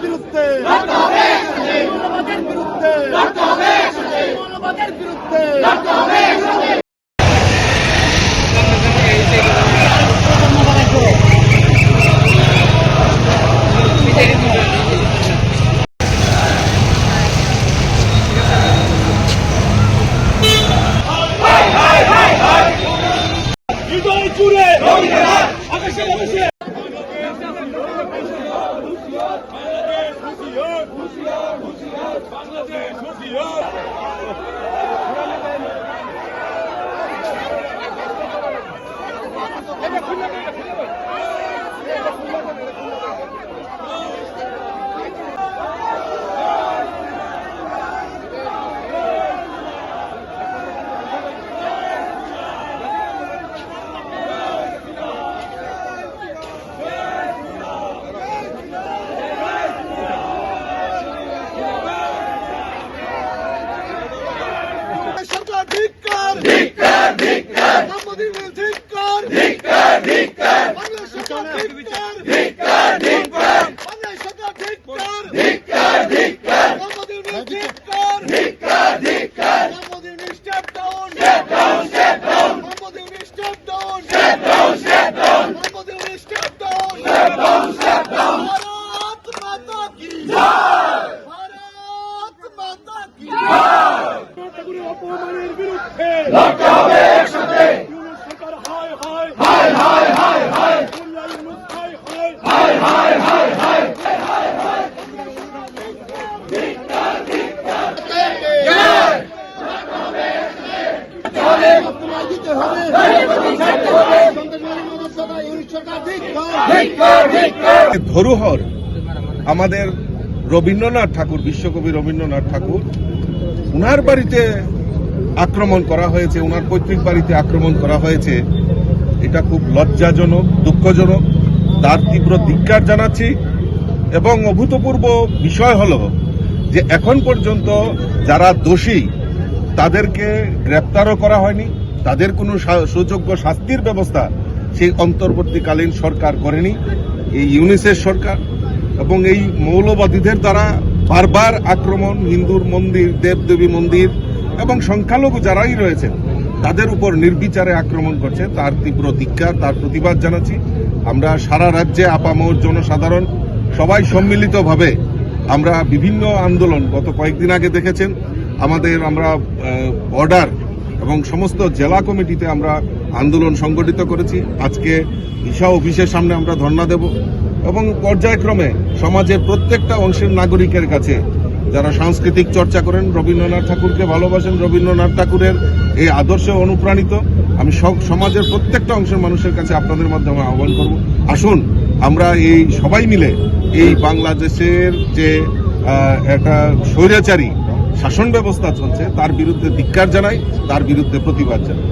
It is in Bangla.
বিরুদ্ধে হৃদয় জুড়ে আকাশে বাতাসে বাংলাদেশ হুঁশিয়ার সরকার ধিক্কার ধিক্কার ধিক্কার মোদী ধিক্কার ধিক্কার ধিক্কার বাংলাদেশ সরকার ধিক্কার ধিক্কার ধিক্কার বাংলাদেশ সরকার ধিক্কার ধিক্কার ধিক্কার ধিক্কার ধিক্কার step down step down step down step down step down step down step down step down step down Bharat Mata কি জয় ভারত মাতা কি জয় ঠাকুরের অপমানের বিরুদ্ধে লড়তে হবে ধরুহর, আমাদের রবীন্দ্রনাথ ঠাকুর, বিশ্বকবি রবীন্দ্রনাথ ঠাকুর, উনার বাড়িতে আক্রমণ করা হয়েছে, উনার পৈতৃক বাড়িতে আক্রমণ করা হয়েছে। এটা খুব লজ্জাজনক, দুঃখজনক, তার তীব্র ধিক্কার জানাচ্ছি। এবং অভূতপূর্ব বিষয় হলো যে এখন পর্যন্ত যারা দোষী, তাদেরকে গ্রেপ্তারও করা হয়নি। তাদের কোনো সুযোগ্য শাস্তির ব্যবস্থা সেই অন্তর্বর্তীকালীন সরকার করেনি। এই ইউনিসেফ সরকার এবং এই মৌলবাদীদের দ্বারা বারবার আক্রমণ, হিন্দুর মন্দির, দেবদেবী মন্দির এবং সংখ্যালঘু যারাই রয়েছেন, তাদের উপর নির্বিচারে আক্রমণ করছে। তার তীব্র ধিক্কার তার প্রতিবাদ জানাচ্ছি। আমরা সারা রাজ্যে আপামর জনসাধারণ সবাই সম্মিলিতভাবে আমরা বিভিন্ন আন্দোলন গত কয়েকদিন আগে দেখেছেন। আমাদের আমরা বর্ডার এবং সমস্ত জেলা কমিটিতে আমরা আন্দোলন সংগঠিত করেছি। আজকে ভিসা অফিসের সামনে আমরা ধর্ণা দেব এবং পর্যায়ক্রমে সমাজের প্রত্যেকটা অংশের নাগরিকের কাছে যারা সাংস্কৃতিক চর্চা করেন, রবীন্দ্রনাথ ঠাকুরকে ভালোবাসেন, রবীন্দ্রনাথ ঠাকুরের এই আদর্শে অনুপ্রাণিত, আমি সব সমাজের প্রত্যেকটা অংশের মানুষের কাছে আপনাদের মাধ্যমে আহ্বান করব। আসুন, আমরা এই সবাই মিলে এই বাংলাদেশের যে একটা স্বৈরাচারী শাসন ব্যবস্থা চলছে তার বিরুদ্ধে ধিক্কার জানাই তার বিরুদ্ধে প্রতিবাদ জানাই।